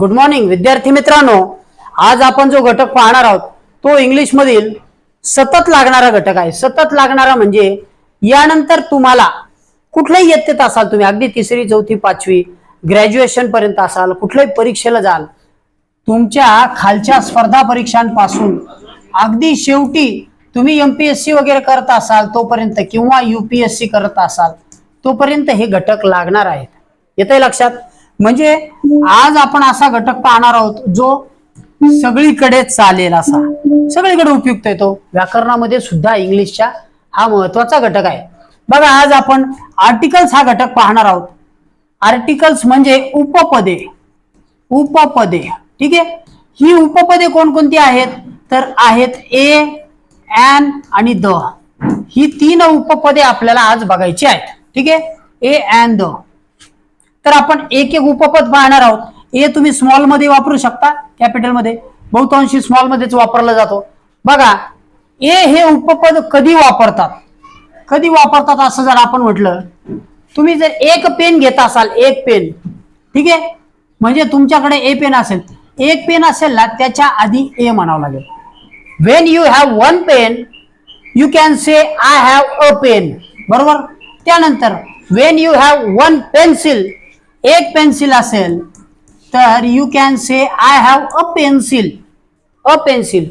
Good morning विद्यार्थी मित्रांनो. आज आपण जो घटक पाहणार आहोत तो इंग्लिश मधील सतत लागणारा घटक आहे. सतत लागणारा म्हणजे यानंतर तुम्हाला कुठल्याही इयत्तेत असाल तुम्ही अगदी तिसरी चौथी पाचवी ग्रॅज्युएशन पर्यंत असाल कुठल्याही परीक्षेला जाल तुमच्या खालच्या स्पर्धा परीक्षांपासून अगदी शेवटी तुम्ही एमपीएससी वगैरे करत असाल तोपर्यंत किंवा युपीएससी करत असाल तोपर्यंत हे घटक लागणार आहेत. येत लक्षात? म्हणजे आज आपण असा घटक पाहणार आहोत जो सगळीकडे चालेल असा. सगळीकडे उपयुक्त येतो व्याकरणामध्ये सुद्धा इंग्लिशच्या हा महत्त्वाचा घटक आहे. बघा आज आपण आर्टिकल्स हा घटक पाहणार आहोत. आर्टिकल्स म्हणजे उपपदे. उपपदे. ठीक आहे? ही उपपदे कोणकोणती आहेत? तर आहेत ए एन आणि द. ही तीन उपपदे आपल्याला आज बघायची आहेत. ठीक आहे? A and the. तर आपण एक एक उपपद पाहणार आहोत. ए तुम्ही स्मॉलमध्ये वापरू शकता कॅपिटलमध्ये. बहुतांशी स्मॉल मध्येच वापरला जातो. बघा ए हे उपपद कधी वापरतात? कधी वापरतात असं जर आपण म्हटलं तुम्ही जर एक पेन घेत असाल एक पेन ठीक आहे? म्हणजे तुमच्याकडे ए पेन असेल. एक पेन असेल ना त्याच्या आधी ए म्हणावं लागेल. When you have one pen you can say I have a pen बरोबर? त्यानंतर when you have one pencil एक पेन्सिल असेल तर you can say I have a pencil a pencil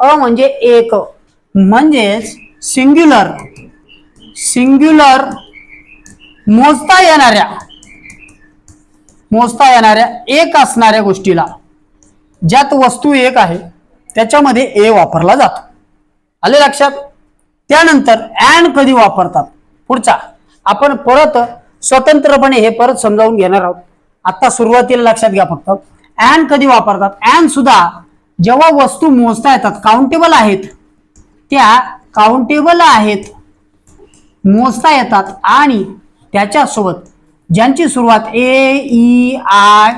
a म्हणजे एक. म्हणजेच सिंग्युलर सिंग्युलर मोजता येणाऱ्या मोजता येणाऱ्या एक असणाऱ्या गोष्टीला ज्यात वस्तू एक आहे त्याच्यामध्ये ए वापरला जातो. आले लक्षात? त्यानंतर अँड कधी वापरतात? पुढचा. आपण परत स्वतंत्रपणे हे परत समजावून घेणार आहोत. आता सुरुवातीला लक्षात घ्या फक्त. अँड कधी वापरतात? अँड सुद्धा जेव्हा वस्तू मोजता येतात काउंटेबल आहेत त्या काउंटेबल आहेत मोजता येतात आणि त्याच्यासोबत ज्यांची सुरुवात A E I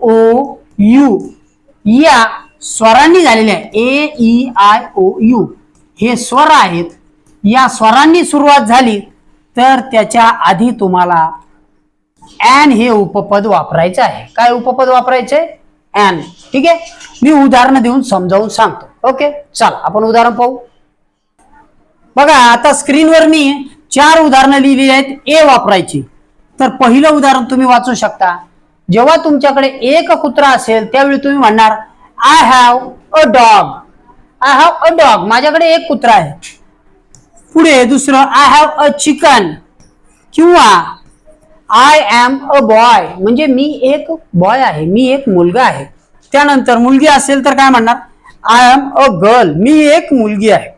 O U या स्वरांनी झालेल्या A E I O U e, हे स्वर आहेत. या स्वरांनी सुरुवात झाली तर त्याच्या आधी तुम्हाला अॅन हे उपपद वापरायचं आहे. काय उपपद वापरायचे? अॅन ठीक आहे? मी उदाहरण देऊन समजावून सांगतो. ओके? चला आपण उदाहरण पाहू. बघा आता स्क्रीनवर मी चार उदाहरणं लिहिलेली आहेत. ए वापरायची. तर पहिलं उदाहरण तुम्ही वाचू शकता. जेव्हा तुमच्याकडे एक कुत्रा असेल त्यावेळी तुम्ही म्हणणार I have a dog I have a dog माझ्याकडे एक कुत्रा आहे. पुढे दुसरं आय हॅव अ चिकन किंवा आय एम अ बॉय म्हणजे मी एक बॉय आहे मी एक मुलगा आहे. त्यानंतर मुलगी असेल तर काय म्हणणार? आय एम अ गर्ल मी एक मुलगी आहे.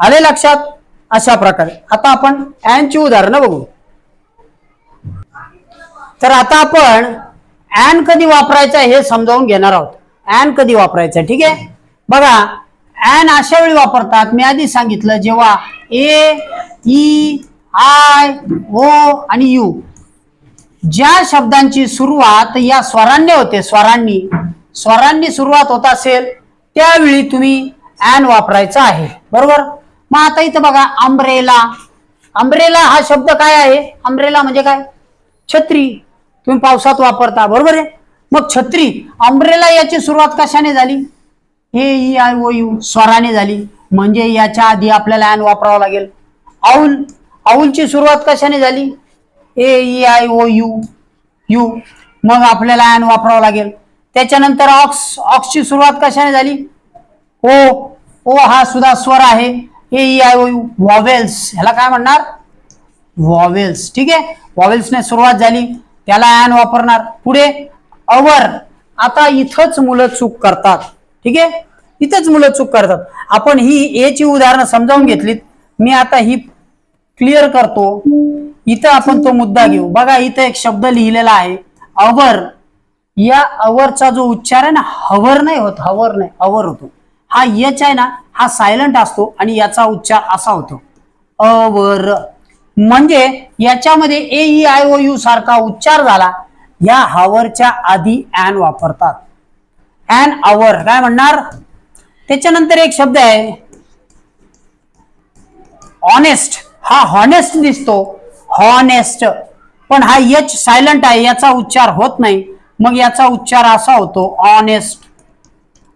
आले लक्षात? अशा प्रकारे. आता आपण अँडची उदाहरणं बघू. तर आता आपण ॲन कधी वापरायचं हे समजावून घेणार आहोत. ॲन कधी वापरायचं ठीक आहे? बघा अँड अशा वेळी वापरतात. मी आधी सांगितलं जेव्हा ए ई आय ओ आणि यू ज्या शब्दांची सुरुवात या स्वरांनी होते स्वरांनी. स्वरांनी सुरुवात होत असेल त्यावेळी तुम्ही अँड वापरायचा आहे. बरोबर? मग आता इथं बघा अम्ब्रेला अम्ब्रेला हा शब्द काय आहे? अम्ब्रेला म्हणजे काय? छत्री. तुम्ही पावसात वापरता. बरोबर आहे? मग छत्री. अम्ब्रेला याची सुरुवात कशाने झाली? हे ई आय ओ यू स्वराने झाली. म्हणजे याच्या आधी आपल्याला ॲन वापरावं लागेल. औल औलची सुरुवात कशाने झाली? A E I O U U मग आपल्याला ॲन वापरावं लागेल. त्याच्यानंतर ऑक्स ऑक्सची सुरुवात कशाने झाली? ओ ओ हा सुद्धा स्वर आहे. A E I O U vowels ह्याला काय म्हणणार? वॉवेल्स ठीक आहे? वॉवेल्सने सुरुवात झाली. त्याला ॲन वापरणार. पुढे अवर. आता इथंच मुलं चूक करतात. ठीक आहे? इथंच मुलं चूक करतात. आपण ही ए ची उदाहरणं समजावून घेतलीत. मी आता ही क्लिअर करतो. इथं आपण तो मुद्दा घेऊ. बघा इथं एक शब्द लिहिलेला आहे. अवर. या अवरचा जो उच्चार आहे ना हवर नाही होत हवर नाही अवर होतो. हा यच आहे ना हा सायलंट असतो आणि याचा उच्चार असा होतो. अवर. म्हणजे याच्यामध्ये A E I O U सारखा उच्चार झाला. या हवरच्या आधी अॅन वापरतात. अँड आवर काय म्हणणार? त्याच्यानंतर एक शब्द आहे. ऑनेस्ट हा हॉनेस्ट दिसतो. हॉनेस्ट पण हा यच सायलंट आहे याचा उच्चार होत नाही. मग याचा उच्चार असा होतो ऑनेस्ट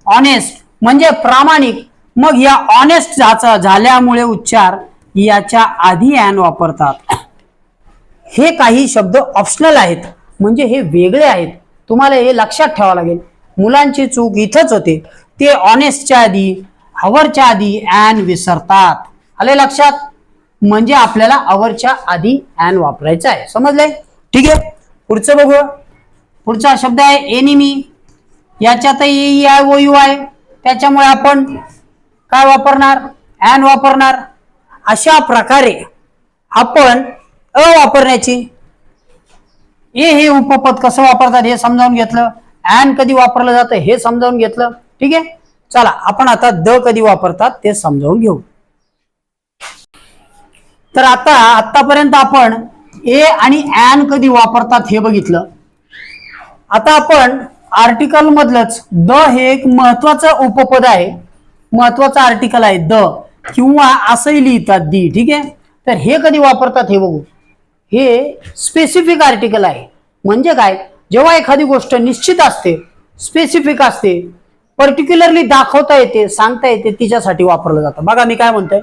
ऑनेस्ट म्हणजे प्रामाणिक. मग या ऑनेस्ट झाल्यामुळे उच्चार याच्या आधी ॲन वापरतात. हे काही शब्द ऑप्शनल आहेत. म्हणजे हे वेगळे आहेत. तुम्हाला हे लक्षात ठेवावं लागेल. मुलांची चूक इथंच होते. ते ऑनेस्टच्या आधी हवरच्या आधी ॲन विसरतात. आले लक्षात? म्हणजे आपल्याला अवरच्या आधी ॲन वापरायचं आहे. समजलंय? ठीक आहे. पुढचं बघू. पुढचा शब्द आहे एनिमी याच्यातही ई आय ओ यू आहे. त्याच्यामुळे आपण काय वापरणार? ॲन वापरणार. अशा प्रकारे आपण अ वापरण्याची ए हे उपपद कसं वापरतात हे समजावून घेतलं. अँड कधी वापरलं जातं हे समजावून घेतलं. ठीक आहे? चला आपण आता द कधी वापरतात ते समजावून घेऊ. तर आता आतापर्यंत आपण ए आणि ॲन कधी वापरतात हे बघितलं. आता आपण आर्टिकल मधलंच द हे एक महत्वाचं उपपद आहे. महत्वाचं आर्टिकल आहे द. किंवा असंही लिहितात दी ठीक आहे? तर हे कधी वापरतात हे बघू. हे स्पेसिफिक आर्टिकल आहे. म्हणजे काय? जेव्हा एखादी गोष्ट निश्चित असते स्पेसिफिक असते पर्टिक्युलरली दाखवता येते सांगता येते तिच्यासाठी वापरलं जातं. बघा मी काय म्हणतोय.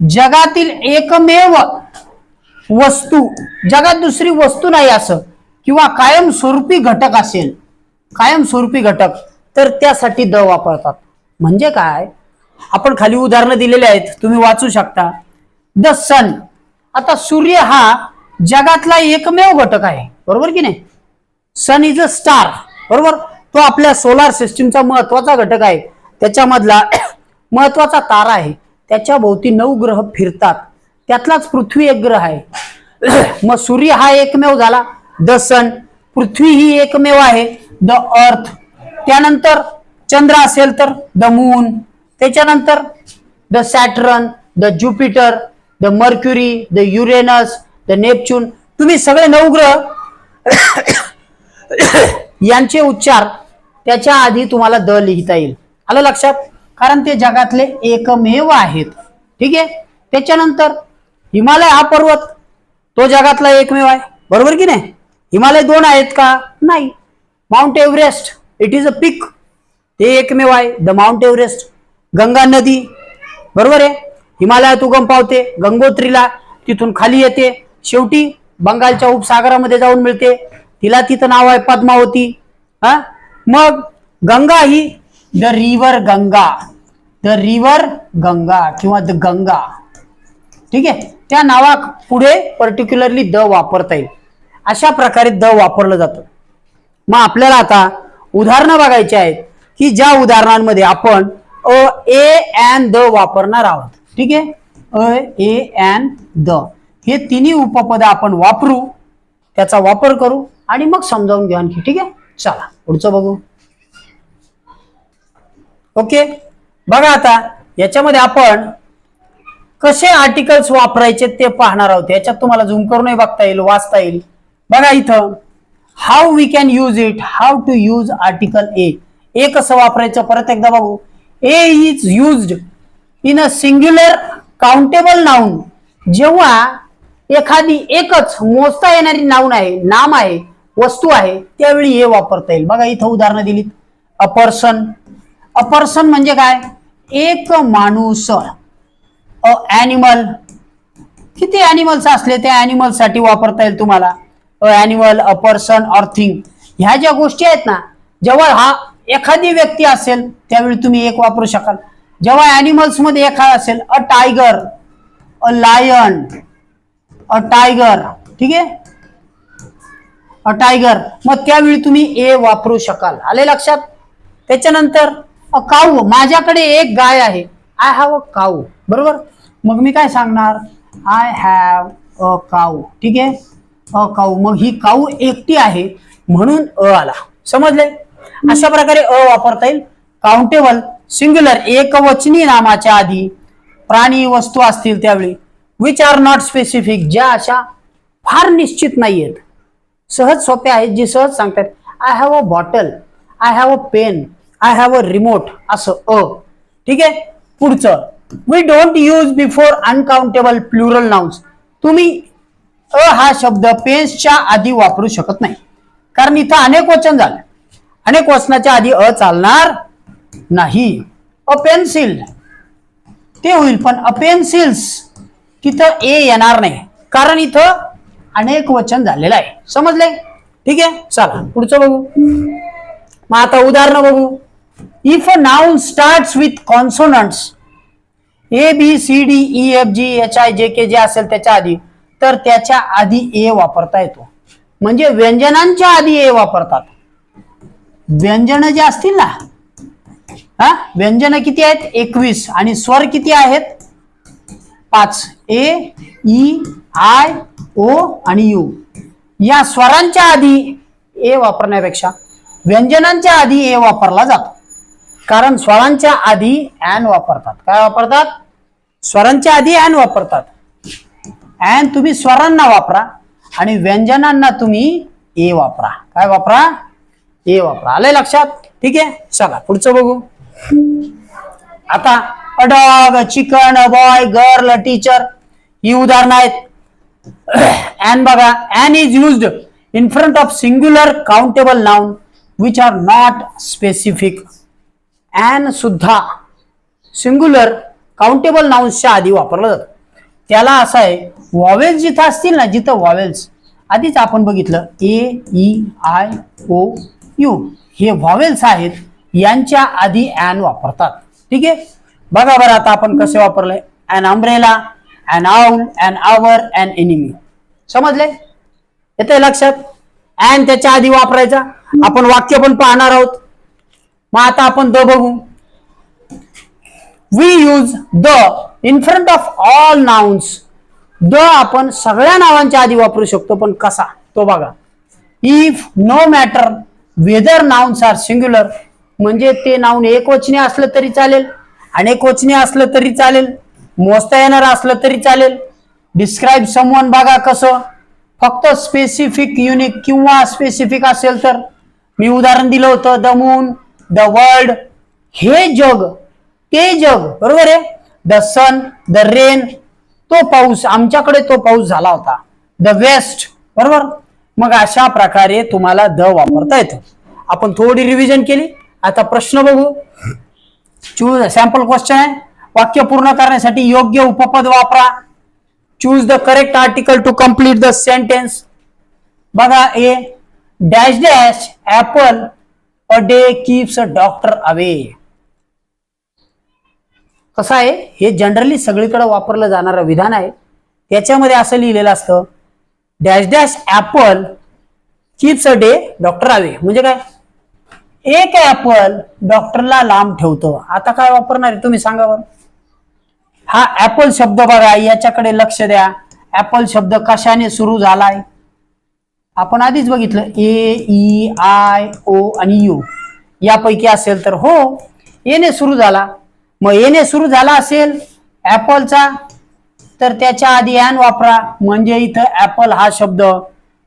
जगातील एकमेव वस्तू जगात दुसरी वस्तू नाही असं किंवा कायमस्वरूपी घटक असेल कायमस्वरूपी घटक तर त्यासाठी द वापरतात. म्हणजे काय? आपण खाली उदाहरणं दिलेली आहेत तुम्ही वाचू शकता. The sun. आता सूर्य हा जगातला एकमेव घटक आहे. बरोबर की नाही? सन इज अ स्टार बरोबर? तो आपल्या सोलार सिस्टीमचा महत्त्वाचा घटक आहे. त्याच्यामधला महत्त्वाचा तारा आहे. त्याच्या भोवती नऊ ग्रह फिरतात. त्यातलाच पृथ्वी एक ग्रह आहे. मग सूर्य हा एकमेव झाला. द सन पृथ्वी ही एकमेव आहे. द अर्थ त्यानंतर चंद्र असेल तर द मून त्याच्यानंतर the Saturn the Jupiter the Mercury the Uranus the Neptune तुम्ही सगळे नऊ ग्रह यांचे उच्चार त्याच्या आधी तुम्हाला द लिहिता येईल. आलं लक्षात? कारण ते जगातले एकमेव आहेत. ठीक आहे? त्याच्यानंतर हिमालय हा पर्वत तो जगातला एकमेव आहे. बरोबर की नाही? हिमालय दोन आहेत का? नाही. Mount Everest it is a peak ते एकमेव आहे. द माउंट एव्हरेस्ट गंगा नदी. बरोबर आहे? हिमालयात उगम पावते गंगोत्रीला तिथून खाली येते. शेवटी बंगालच्या उपसागरामध्ये जाऊन मिळते. तिला तिथं नाव आहे पद्मावती. हा? मग गंगा ही the river Ganga. The river Ganga किंवा द गंगा. ठीक आहे? त्या नावा पुढे पर्टिक्युलरली द वापरता येईल. अशा प्रकारे द वापरलं जातं. मग आपल्याला आता उदाहरणं बघायची आहेत की ज्या उदाहरणांमध्ये आपण अ ए अँड द वापरणार आहोत. ठीक आहे? A a and the. हे तिन्ही उपपद आपण वापरू. त्याचा वापर करू आणि मग समजावून घेऊ आणखी ठीक आहे? चला पुढचं बघू. ओके? बघा आता याच्यामध्ये आपण कसे आर्टिकल्स वापरायचे ते पाहणार आहोत. याच्यात तुम्हाला झूम करूनही बघता येईल वाचता येईल. बघा इथं how we can use it how to use article a a कसं वापरायचं? परत एकदा बघू. A is used in a singular countable noun जेव्हा एखादी एकच मोजता येणारी नाऊन आहे नाम आहे वस्तू आहे त्यावेळी हे वापरता येईल. बघा इथं उदाहरणं दिलीत. अपर्सन अपर्सन म्हणजे काय? एक माणूस. अ ॲनिमल किती ॲनिमल्स असले त्या ॲनिमलसाठी वापरता येईल तुम्हाला? A animal a person or thing ह्या ज्या गोष्टी आहेत ना जेव्हा हा एखादी व्यक्ती असेल त्यावेळी तुम्ही एक वापरू शकाल. जेव्हा ॲनिमल्समध्ये एखादा असेल a tiger a lion a tiger ठीक आहे? अ टायगर मग त्यावेळी तुम्ही ए वापरू शकाल. आले लक्षात? त्याच्यानंतर अ काऊ. माझ्याकडे एक गाय आहे. आय हॅव अ काऊ बरोबर? मग मी काय सांगणार? आय हॅव अ काऊ ठीक आहे? अ काऊ मग ही काऊ एकटी आहे. म्हणून अ आला. समजले? अशा प्रकारे अ वापरता येईल. काउंटेबल सिंग्युलर एकवचनी नामाच्या आधी प्राणी वस्तू असतील त्यावेळी. विच आर नॉट स्पेसिफिक ज्या अशा फार निश्चित नाही आहेत सहज सोप्या आहेत जी सहज सांगतात I have a bottle I have a pen I have a remote असं अ. ठीक आहे? पुढचं. We don't use before uncountable plural nouns तुम्ही अ हा शब्द पेन्सच्या आधी वापरू शकत नाही. कारण इथं अनेक वचन झालं. अनेक वचनाच्या आधी अ चालणार नाही. अ पेन्सिल ते होईल पण अ पेन्सिल्स तिथं ए येणार नाही. कारण इथं अनेक वचन झालेलं आहे. समजले ठीक आहे? चला पुढचं बघू. मग आता उदाहरणं बघू. If a noun start with consonants A B C D E F G H I J K J असेल त्याच्या आधी तर त्याच्या आधी ए वापरता येतो. म्हणजे व्यंजनांच्या आधी ए वापरतात. व्यंजन जे असतील ना हा? व्यंजन किती आहेत? एकवीस. आणि स्वर किती आहेत? पाच. ए ई आय ओ आणि यू. या स्वरांच्या आधी ए वापरण्यापेक्षा व्यंजनांच्या आधी ए वापरला जातो. कारण स्वरांच्या आधी ॲन वापरतात. काय वापरतात? स्वरांच्या आधी ॲन वापरतात. ॲन तुम्ही स्वरांना वापरा आणि व्यंजनांना तुम्ही ए वापरा. काय वापरा? ए वापरा. आलंय लक्षात? ठीक आहे? चला पुढचं बघू. आता dog chicken boy girl teacher ही उदाहरणं आहेत. ॲन बघा an is used in front of singular countable noun which are not specific an सुद्धा सिंग्युलर काउंटेबल नाउन्सच्या आधी वापरलं जातं. त्याला असं आहे वॉवेल्स जिथं असतील ना जिथं वॉवेल्स आधीच आपण बघितलं A E I O U हे व्हॉवेल्स आहेत यांच्या आधी ॲन वापरतात. ठीक आहे? बघा बरं आता आपण कसे वापरले. An umbrella an owl an hour an enemy समजले? येते लक्षात? अँड त्याच्या आधी वापरायचा. आपण वाक्य पण पाहणार आहोत. मग आता आपण द बघू. We use the in front of all nouns the आपण सगळ्या नावांच्या आधी वापरू शकतो पण कसा? तो बघा. If no matter whether nouns are singular म्हणजे ते नाऊन एकवचनीय असलं तरी चालेल. अनेक वचने असलं तरी चालेल मोजता येणार असलं तरी चालेल. डिस्क्राईब समवन बघा कसं. फक्त स्पेसिफिक युनिक किंवा स्पेसिफिक असेल तर. मी उदाहरण दिलं होतं द मून द वर्ल्ड हे जग ते जग बरोबर आहे? द सन द रेन तो पाऊस आमच्याकडे तो पाऊस झाला होता. द वेस्ट बरोबर? मग अशा प्रकारे तुम्हाला द वापरता येतं. आपण थोडी रिव्हिजन केली. आता प्रश्न बघू. चूज सॅम्पल क्वेश्चन आहे वाक्य पूर्ण करण्यासाठी योग्य उपपद वापरा. Choose the correct article to complete the sentence बघा A dash dash apple a day keeps a doctor away कसं आहे? हे जनरली सगळीकडे वापरलं जाणारं विधान आहे. त्याच्यामध्ये असं लिहिलेलं असतं dash dash apple keeps a day doctor away म्हणजे काय? एक ऍपल डॉक्टरला लांब ठेवतो? आता काय वापरणार आहे? तुम्ही सांगा बरं. हा ऍपल शब्द बघा याच्याकडे लक्ष द्या. ऍपल शब्द कशाने सुरू झालाय? आपण आधीच बघितलं ए ई आय ओ आणि यू. यापैकी असेल तर हो येणे सुरू झाला. मग येणे सुरू झाला असेल ऍपलचा तर त्याच्या आधी ॲन वापरा. म्हणजे इथं ऍपल हा शब्द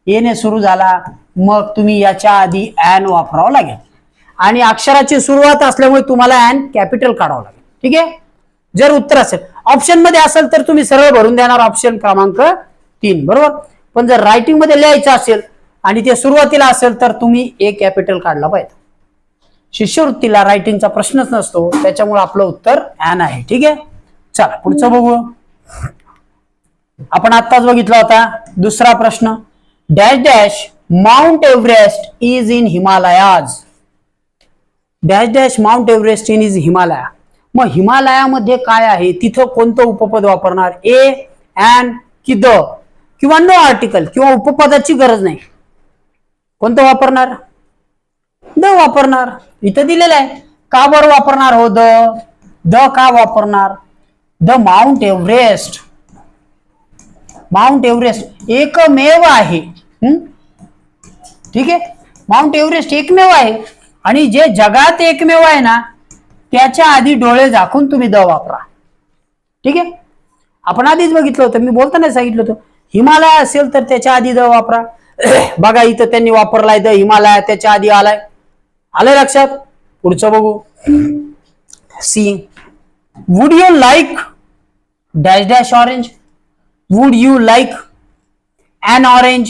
येणे सुरू झाला. मग तुम्ही याच्या आधी ॲन वापरावं लागेल. आणि अक्षराची सुरुवात असल्यामुळे तुम्हाला अँड कॅपिटल काढावं लागेल. ठीक आहे? जर उत्तर असेल. ऑप्शनमध्ये असेल तर तुम्ही सरळ भरून देणार ऑप्शन क्रमांक तीन. बरोबर? पण जर रायटिंगमध्ये लिहायचं असेल आणि ते सुरुवातीला असेल तर तुम्ही ए कॅपिटल काढला पाहिजे. शिष्यवृत्तीला रायटिंगचा प्रश्नच नसतो. त्याच्यामुळे आपलं उत्तर ॲन आहे. ठीक आहे? चला पुढचं बघू. आपण आत्ताच बघितला होता. दुसरा प्रश्न. Dash dash Mount Everest is in Himalayas. Dash dash Mount Everest in is Himalaya. मग हिमालयामध्ये काय आहे? तिथं कोणतं उपपद वापरणार? ए अँड कि द? किंवा नो आर्टिकल किंवा उपपदाची गरज नाही. कोणतं वापरणार? द वापरणार. इथं दिलेलं आहे. का बरं वापरणार हो द? द का वापरणार? The Mount Everest. Mount Everest एकमेव आहे. ठीक आहे? माउंट एव्हरेस्ट एकमेव आहे. आणि जे जगात एकमेव आहे ना त्याच्या आधी डोळे झाकून तुम्ही द वापरा. ठीक आहे? आपण आधीच बघितलं होतं मी बोलताना सांगितलं होतं हिमालय असेल तर त्याच्या आधी द वापरा. बघा इथं त्यांनी वापरलाय द हिमालय त्याच्या आधी आलाय. आलंय लक्षात? पुढचं बघू. C. Would you like dash dash orange would you like an orange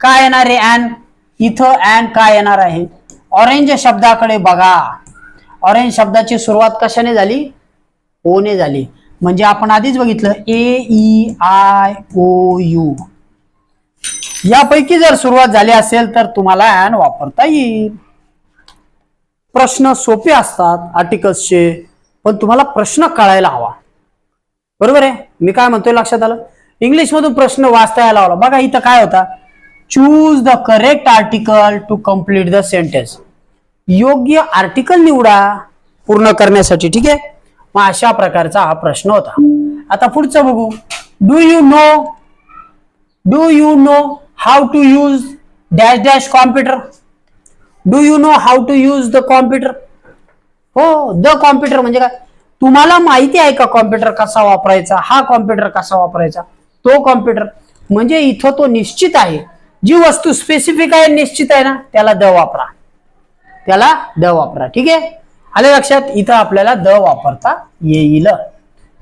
काय येणार आहे अॅन इथं अँड काय येणार आहे? ऑरेंज शब्दाकडे बघा. ऑरेंज शब्दाची सुरुवात कशाने झाली? ओने झाली. म्हणजे आपण आधीच बघितलं A E I O U यापैकी जर सुरुवात झाली असेल तर तुम्हाला अँड वापरता येईल. प्रश्न सोपे असतात आर्टिकल्सचे पण तुम्हाला प्रश्न कळायला हवा. बरोबर आहे? मी काय म्हणतोय लक्षात आलं? इंग्लिश मधून प्रश्न वाचता यायला हवा बघा इथं काय होता? Choose the correct article to complete the sentence योग्य आर्टिकल निवडा पूर्ण करण्यासाठी ठीक आहे? मग अशा प्रकारचा हा प्रश्न होता. आता पुढचं बघू. Do you know do you know how to use dash dash computer do you know how to use the computer हो द कॉम्प्युटर म्हणजे काय? तुम्हाला माहिती आहे का कॉम्प्युटर कसा वापरायचा? हा कॉम्प्युटर कसा वापरायचा? तो कॉम्प्युटर म्हणजे इथं तो निश्चित आहे. जी वस्तू स्पेसिफिक आहे निश्चित आहे ना त्याला द वापरा. त्याला द वापरा. ठीक आहे? आले लक्षात? इथं आपल्याला द वापरता येईल.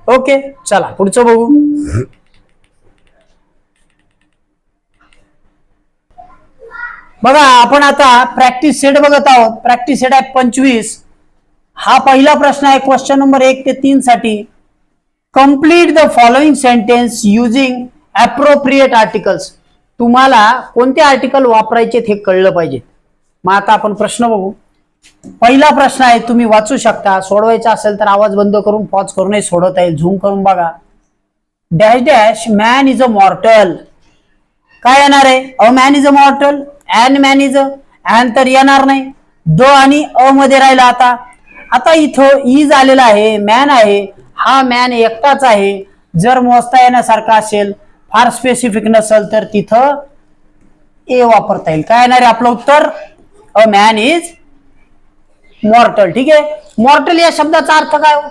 ओके चला पुढचं बघू. बघा आपण आता प्रॅक्टिस सेट बघत आहोत. प्रॅक्टिस सेट आहे पंचवीस. हा पहिला प्रश्न आहे क्वेश्चन नंबर एक ते तीन साठी. Complete the following sentence using appropriate articles तुम्हाला कोणते आर्टिकल वापरायचे हे कळलं पाहिजे. मग आता आपण प्रश्न बघू. पहिला प्रश्न आहे तुम्ही वाचू शकता. सोडवायचा असेल तर आवाज बंद करून पॉज करूनही सोडवता येईल. झूम करून बघा. Dash dash man is a mortal काय येणार आहे? A man is a mortal and man is a and तर येणार नाही. द आणि अ मध्ये राहिला आता. आता इथं e इज आलेला आहे मॅन आहे. हा मॅन एकटाच आहे. जर मोजता येण्यासारखा असेल फार स्पेसिफिक नसेल तर तिथं ए वापरता येईल. काय येणार आहे आपलं उत्तर? अ मॅन इज मॉर्टल ठीक आहे? मॉर्टल या शब्दाचा अर्थ काय हो?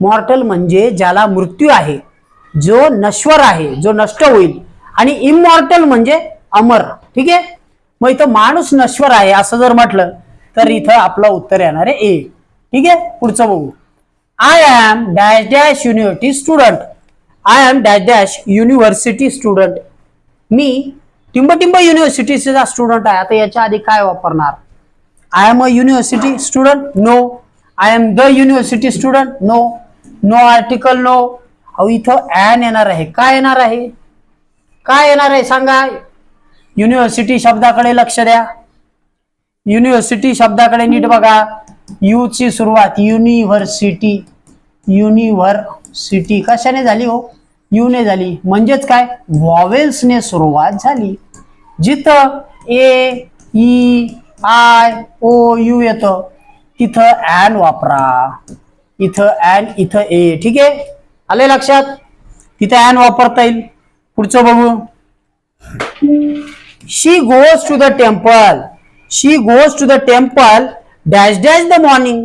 मॉर्टल म्हणजे ज्याला मृत्यू आहे जो नश्वर आहे जो नष्ट होईल. आणि इमॉर्टल म्हणजे अमर. ठीक आहे? मग इथं माणूस नश्वर आहे असं जर म्हटलं तर इथं आपलं उत्तर येणार आहे ए ठीक आहे? पुढचं बघू. I am dash dash university student I am dash dash university student मी टिंबटिंब युनिव्हर्सिटीचा स्टुडंट आहे. आता याच्या आधी काय वापरणार? I am a university student no I am the university student no no article no अहो इथं ॲन येणार आहे. काय येणार आहे? काय येणार आहे सांगा? युनिव्हर्सिटी शब्दाकडे लक्ष द्या. युनिव्हर्सिटी शब्दाकडे नीट बघा. यू ची सुरुवात युनिव्हर्सिटी युनिव्हर्सिटी कशाने झाली हो? यूने झाली. म्हणजेच काय? व्हॉवेल्सने सुरुवात झाली. जिथं A E I O U येतं तिथं ॲन वापरा. इथं ॲन इथं ए. ठीक आहे? आले लक्षात? तिथं ॲन वापरता येईल. पुढचं बघू. She goes to the temple she goes to the temple dash dash the morning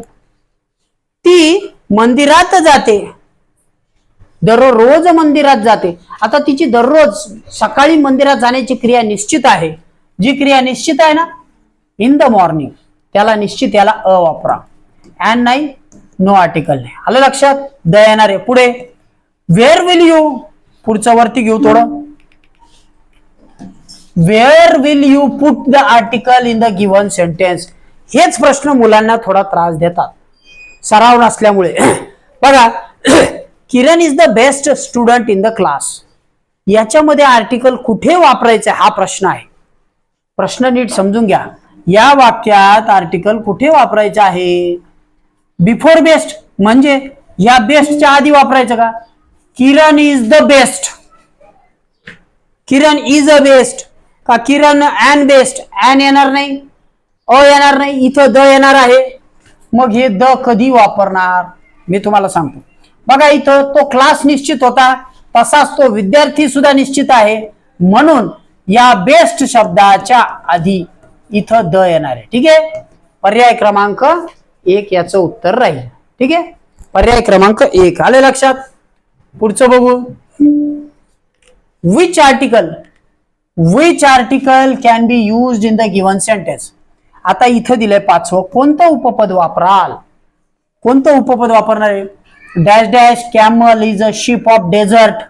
ती मंदिरात जाते. दररोज मंदिरात जाते. आता तिची दररोज सकाळी मंदिरात जाण्याची क्रिया निश्चित आहे. जी क्रिया निश्चित आहे ना इन द मॉर्निंग त्याला निश्चित याला अ वापरा. अँड नाही नो आर्टिकल नाही. आलं लक्षात? द येणार. आहे पुढे. वेअर विल यू पुढचं वरती घेऊ थोडं. Where will you put the article in the given sentence हेच प्रश्न मुलांना थोडा त्रास देतात. सराव नसल्यामुळे. बघा. Kiran is the best student in the class याच्यामध्ये आर्टिकल कुठे वापरायचं हा प्रश्न आहे. प्रश्न नीट समजून घ्या. या वाक्यात आर्टिकल कुठे वापरायचं आहे? बिफोर बेस्ट म्हणजे या बेस्टच्या आधी वापरायचं का? Kiran is the best Kiran is a best का किरण अँड बेस्ट अँड येणार नाही. अ येणार नाही. इथं द येणार आहे. मग हे द कधी वापरणार? मी तुम्हाला सांगतो. बघा इथं तो क्लास निश्चित होता तसाच तो विद्यार्थी सुद्धा निश्चित आहे. म्हणून या बेस्ट शब्दाच्या आधी इथं द येणार आहे. ठीक आहे? पर्याय क्रमांक एक याचं उत्तर राहील. ठीक आहे? पर्याय क्रमांक एक. आले लक्षात? पुढचं बघू. Which article which article can be use in the given sentence आता इथं दिलंय पाचवं. कोणतं उपपद वापराल? कोणतं उपपद वापरणार आहे? Dash dash camel is a ship of desert.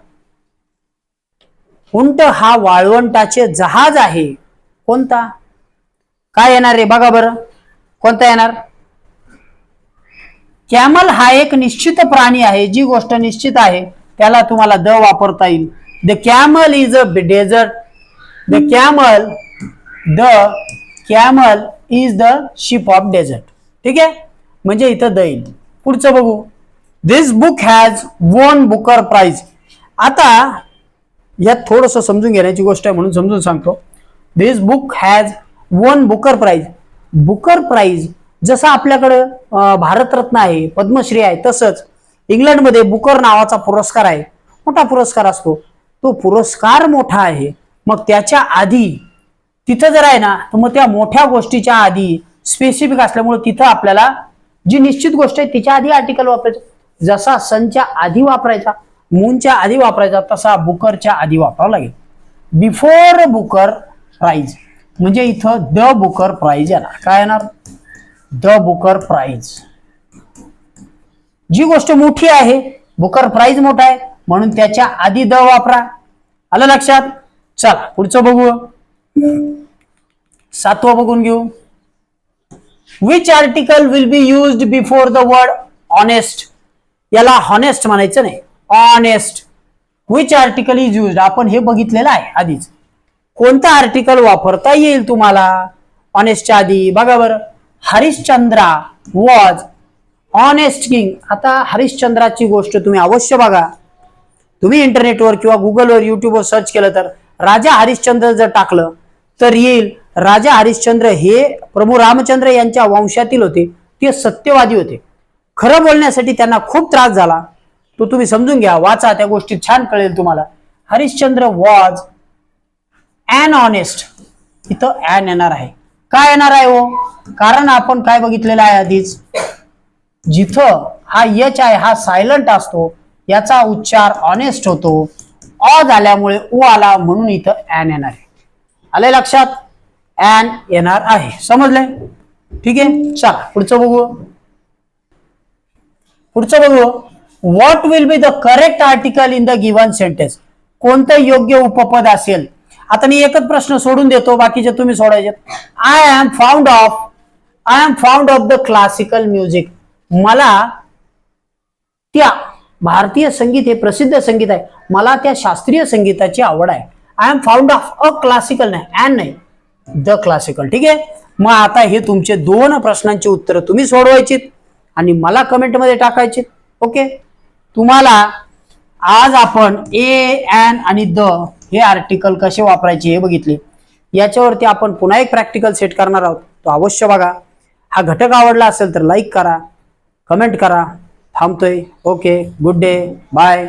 उंट हा वाळवंटाचे जहाज आहे. कोणता? काय येणार रे? बघा बरं. कोणता येणार? कॅमल हा एक निश्चित प्राणी आहे जी गोष्ट निश्चित आहे त्याला तुम्हाला द वापरता येईल. The camel is a desert the camel the camel is the ship of desert ठीक आहे? म्हणजे इथं द येईल. पुढचं बघू. This book has won Booker prize आता यात थोडस समजून घेण्याची गोष्ट आहे म्हणून समजून सांगतो. This book has won Booker Prize Booker Prize जसं आपल्याकडं भारतरत्न आहे पद्मश्री आहे तसंच इंग्लंडमध्ये बुकर नावाचा पुरस्कार आहे. मोठा पुरस्कार असतो. तो पुरस्कार मोठा आहे. मग त्याच्या आधी तिथं जर आहे ना तर मग त्या मोठ्या गोष्टीच्या आधी स्पेसिफिक असल्यामुळे तिथं आपल्याला जी निश्चित गोष्ट आहे तिच्या आधी आर्टिकल वापरायचं. जसा सनच्या आधी वापरायचा मूनच्या आधी वापरायचा तसा बुकरच्या आधी वापरावा लागेल. बिफोर बुकर प्राइज म्हणजे इथं द बुकर प्राइज येणार. काय येणार? द बुकर प्राइज जी गोष्ट मोठी आहे बुकर प्राइज मोठा आहे म्हणून त्याच्या आधी द वापरा. आलं लक्षात? चला पुढचं बघू. सातवं बघून घेऊ. Which article will be used before the word honest याला हॉनेस्ट म्हणायचं नाही. Honest which article is used आपण हे बघितलेलं आहे आधीच. कोणतं आर्टिकल वापरता येईल तुम्हाला? ऑनेस्टच्या आधी. बघा बरं. हरिश्चंद्रा वॉज ऑनेस्ट किंग आता हरिश्चंद्राची गोष्ट तुम्ही अवश्य बघा. तुम्ही इंटरनेटवर किंवा गुगलवर युट्यूबवर सर्च केलं तर राजा हरिश्चंद्र जर टाकलं तर येईल. राजा हरिश्चंद्र हे प्रभू रामचंद्र यांच्या वंशातील होते. ते सत्यवादी होते. खरं बोलण्यासाठी त्यांना खूप त्रास झाला. तो तुम्ही समजून घ्या वाचा त्या गोष्टी छान कळेल तुम्हाला. हरिश्चंद्र वॉज अन ऑनेस्ट इथं ॲन येणार आहे. काय येणार आहे हो? कारण आपण काय बघितलेलं आहे आधीच? जिथं हा यच आहे हा सायलंट असतो याचा उच्चार ऑनेस्ट होतो. अ झाल्यामुळे उ आला म्हणून इथं ॲन येणार आहे. आलंय लक्षात? ॲन येणार आहे. समजलंय? ठीक आहे? चला पुढचं बघू. पुढचं बघू. What will be the correct article in the given sentence कोणतं योग्य उपपद असेल? आता मी एकच प्रश्न सोडून देतो बाकीचे तुम्ही सोडायचे I am fond of I am fond of the classical music मला त्या भारतीय संगीत हे प्रसिद्ध संगीत आहे. मला त्या शास्त्रीय संगीताची आवड आहे. I am fond of a classical नाही अँड नाही. द क्लासिकल ठीक आहे? मग आता हे तुमचे दोन प्रश्नांची उत्तरं तुम्ही सोडवायची आणि मला कमेंटमध्ये टाकायचे. ओके तुम्हाला आज आपण ए एन आणि द हे आर्टिकल कसे वापरायचे हे बघितले. याच्यावरती आपण पुन्हा एक प्रॅक्टिकल सेट करणार आहोत. तो अवश्य बघा. हा घटक आवडला असेल तर लाईक करा कमेंट करा. थांबतोय. Okay good day bye